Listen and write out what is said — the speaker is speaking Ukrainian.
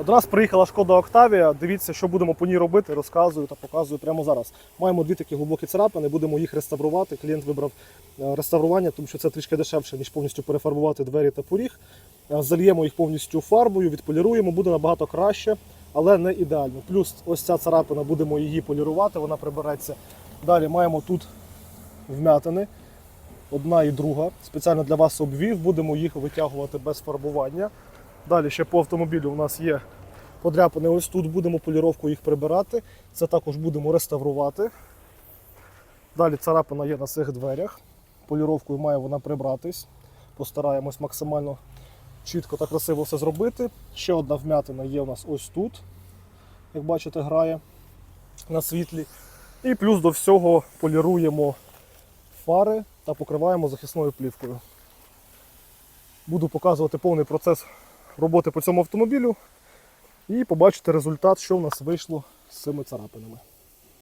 Одразу приїхала шкода Октавія. Дивіться, що будемо по ній робити, розказую та показую прямо зараз. Маємо дві такі глибокі царапини, будемо їх реставрувати. Клієнт вибрав е, реставрування, тому що це трішки дешевше, ніж повністю перефарбувати двері та поріг. Е, Зальємо їх повністю фарбою, відполіруємо, буде набагато краще, але не ідеально. Плюс ось ця царапина, будемо її полірувати, вона прибереться. Далі маємо тут вмятини, одна і друга. Спеціально для вас обвів, будемо їх витягувати без фарбування. Далі ще по автомобілю у нас є подряпини ось тут, будемо поліровку їх прибирати. Це також будемо реставрувати. Далі царапина є на цих дверях. Поліровкою має вона прибратись. Постараємось максимально чітко та красиво все зробити. Ще одна вмятина є у нас ось тут. Як бачите, грає на світлі. І плюс до всього поліруємо фари та покриваємо захисною плівкою. Буду показувати повний процес роботи по цьому автомобілю і побачите результат, що в нас вийшло з цими царапинами.